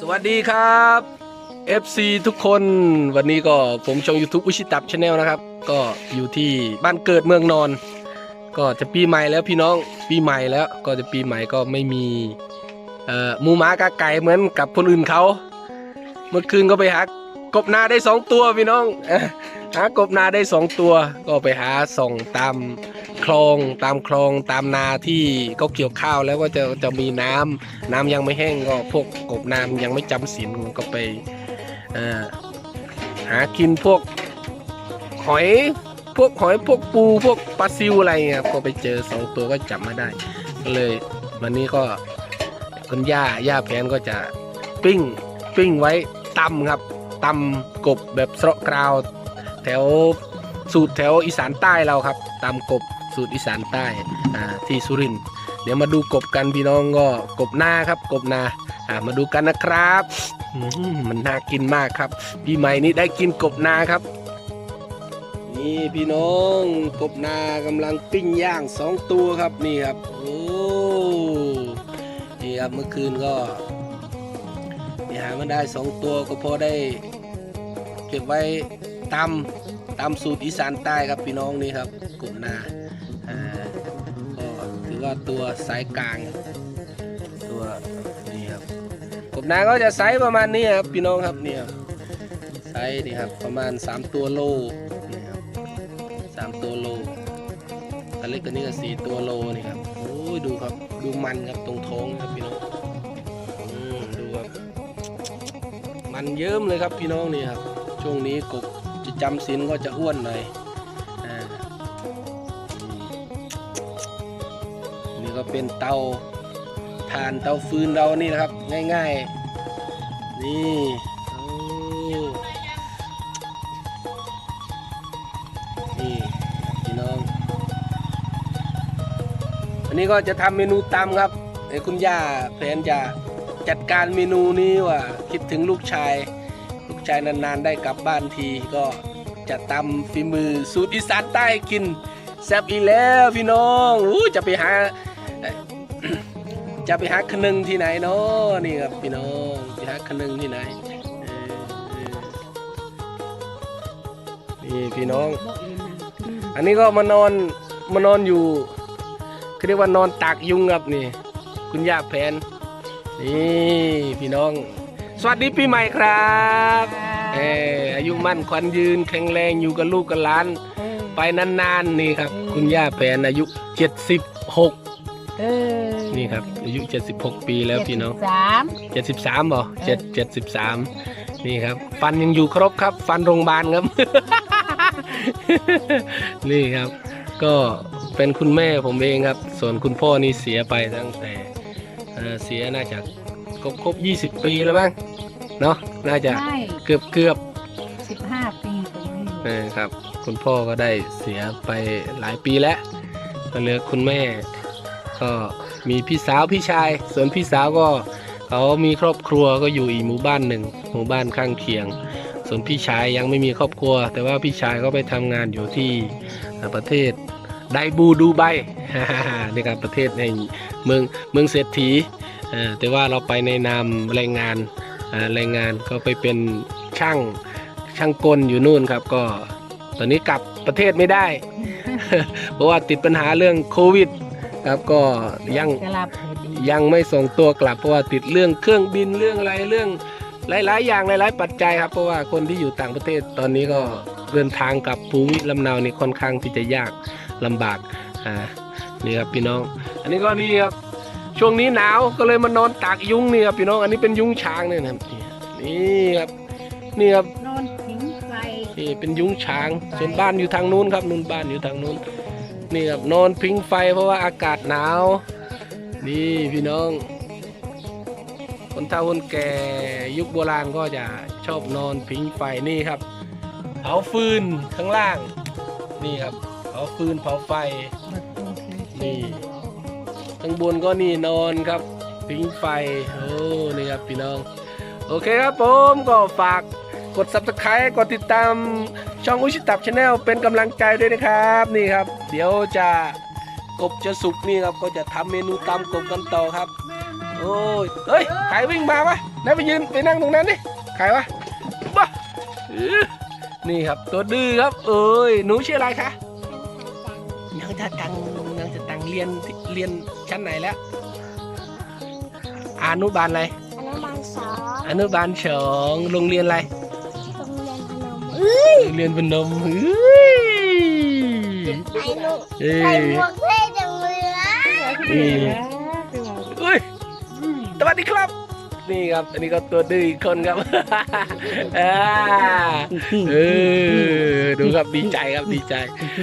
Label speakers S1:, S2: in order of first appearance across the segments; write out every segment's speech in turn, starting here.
S1: สวัสดีครับ FC ทุกคนวันนี้ก็ผมช่อง YouTube อุชิตับชาแนลนะครับ ก็อยู่ที่บ้านเกิดเมืองนอน ก็จะปีใหม่แล้วพี่น้องปีใหม่แล้วก็จะปีใหม่ก็ไม่มีเอ่อหมูหมากาไก่เหมือนกับคนอื่นเขา เมื่อคืนก็ไปหากบนาได้สองตัวพี่น้อง หากบนาได้สองตัว ก็ไปหาส่องตาม คลองตามคลองตามนาที่เขาเกี่ยวข้าวแล้วก็จะจะมีน้ำน้ำยังไม่แห้งก็พวกกบน้ำยังไม่จำศีลก็ไปหากินพวกหอยพวกหอยพวกปูพวกปลาซิวอะไรเงี้ยก็ไปเจอสองตัวก็จับมาได้ก็เลยวันนี้ก็คุณย่าย่าแผนก็จะปิ้งปิ้งไว้ตำครับตำกบแบบเสาะกราว แถวสูตรแถวอีสานใต้เราครับตำกบ สูตรอีสานใต้ที่สุรินทร์เดี๋ยวมาดูกบกันพี่น้องก็กบนาครับ กบนาามาดูกันนะครับ มันน่ากินมากครับปีใหม่นี้ได้กินกบนาครับ นี่พี่น้องกบนากำลังปิ้งย่างสองตัวครับนี่ครับโอ้นี่ครับเมื่อคืนก็นี่หามาได้สองตัวก็พอได้ เก็บไว้ตำตำสูตรอีสานใต้ครับพี่น้องนี่ครับกบนา ก็ถือว่าตัวสายกลาง ตัวนี่ครับกบนาก็จะไซส์ประมาณนี้ครับพี่น้องครับนี่ครับไซส์นี่ครับประมาณ 3 ตัวโลนี่ครับสามตัวโลอันเล็กตัวนี้ก็สี่ตัวโลนี่ครับโอ้ยดูครับดูมันครับตรงท้องครับพี่น้องอืมดูครับมันเยิ้มเลยครับพี่น้องนี่ครับช่วงนี้กบจะจำศีลก็จะอ้วนหน่อย เป็นเตาถ่านเตาฟืนเรานี่นะครับ ง่ายๆ นี่นี่พี่น้อง วันนี้ก็จะทำเมนูตำครับเอ้คุณย่าแผนจะจัดการเมนูนี้ว่า คิดถึงลูกชาย ลูกชายนานๆ ได้กลับบ้านทีก็จะตำฝีมือสูตรอีสานใต้กินแซ่บอีแล้วพี่น้องอู้จะไปหา จะไปหาขนึงที่ไหนเนาะนี่ครับพี่น้องไปหาขนึงที่ไหนนี่พี่น้อง อันนี้ก็มานอนมานอนอยู่เขาเรียกว่านอนตากยุงครับนี่ คุณย่าแผนนี่พี่น้อง สวัสดีปีใหม่ครับเอออายุมั่นขวัญยืนแข็งแรงอยู่กับลูกกับหลาน ไปนานๆนี่ครับ คุณย่าแผนอายุ 76
S2: เออ
S1: นี่ครับ อายุ 76 ปีแล้วพี่น้อง
S2: สาม
S1: 73บ่เจ็ด73นี่ครับ ฟันยังอยู่ครบครับ ฟันโรงพยาบาลครับ นี่ครับ ก็เป็นคุณแม่ผมเองครับ ส่วนคุณพ่อนี่เสียไปตั้งแต่เอ่อเสียน่าจะครบครบ20ปีแล้วบ้างเนาะน่าจะ
S2: ใช่
S1: เกือบเกือบ
S2: สิบห้าปีตรงนี้
S1: เออครับ คุณพ่อก็ได้เสียไปหลายปีแล้วก็เหลือคุณแม่ ก็มีพี่สาวพี่ชาย ส่วนพี่สาวก็เขามีครอบครัวก็อยู่อีกหมู่บ้านหนึ่งหมู่บ้านข้างเคียง ส่วนพี่ชายยังไม่มีครอบครัว แต่ว่าพี่ชายก็ไปทำงานอยู่ที่ประเทศไดบูดูไบนี่ครับประเทศในเมืองเมืองเศรษฐีแต่ว่าเราไปในนามแรงงานแรงงานก็ไปเป็นช่างช่างกลอยู่นู่นครับก็ตอนนี้กลับประเทศไม่ได้ เพราะว่าติดปัญหาเรื่องโควิด ครับก็ยัง
S2: กลับพอดี
S1: ยังไม่ส่งตัวกลับเพราะว่าติดเรื่องเครื่องบินเรื่องอะไรเรื่อง หลาย ๆ อย่างหลาย ๆ ปัจจัยครับ เพราะว่าคนที่อยู่ต่างประเทศตอนนี้ก็เดินทางกับภูมิลำเนานี่ค่อนข้างที่จะยากลำบากอ่านี่ครับพี่น้อง อันนี้ก็นี่ครับช่วงนี้หนาวก็เลยมานอนตากยุงนี่ครับพี่น้องอันนี้เป็นยุงช้างเนี่ยนะครับนี่ครับนี่ครับ
S2: นอนผิงไฟ
S1: นี่เป็นยุ้งช้างส่วนบ้านอยู่ทางนู้นครับนู้นบ้านอยู่ทางนู้น นี่ครับนอนพิงไฟเพราะว่าอากาศหนาว นี่พี่น้อง คนเฒ่าคนแก่ยุคโบราณก็จะชอบนอนพิงไฟนี่ครับเผาฟืนข้างล่าง นี่ครับเผาฟืนเผาไฟ นี่ข้างบนก็นี่นอนครับพิงไฟโอ้นี่ครับพี่น้อง โอเคครับผมก็ฝาก ด subscribe กดติดตามช่องอุชิตับชาแนลเป็นกำลังใจด้วยนะครับนี่ครับ เดี๋ยวจะกบจะสุกนี่ครับก็จะทำเมนูตำกบกันต่อครับ
S2: แม่แม่
S1: โอ้ยเฮ้ยใครวิ่งมาวะนั่นไปยืนไปนั่งตรงนั้นดิใครวะบ้าอื้อนี่ครับตัวดื้อครับ เอ้ยหนูชื่ออะไรคะนางจะตังนางจะตังเรียนเรียนชั้นไหนแล้วอนุบาลอะไร
S3: อนุบาลสอง
S1: อนุบาลสองโรงเรียนอะไร
S3: เรียนพนมเอ้ย
S1: โรงเรียนนมเฮ้ย
S3: ใส่ลูก
S1: เอ้
S3: ใส่
S1: ย
S3: หมวกเท่จังเลยอะ
S1: เฮ้ยสวัสดีครับ นี่ครับ อันนี้ก็ตัวดื้ออีกคนครับ อ่าเออดูครับดีใจครับดีใจ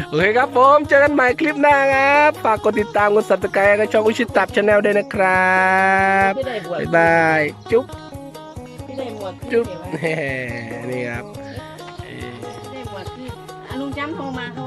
S1: โอเคครับผมเจอกันใหม่คลิปหน้าครับ ฝากกดติดตามกด subscribe กับช่องอุชิตับชาแนลด้วยนะครับ
S2: ไม่ได้บวช
S1: บ๊ายบาย จุ๊บ
S2: ไม่ได้บวช
S1: จุ๊บแหมนี่ครับ เอ่อ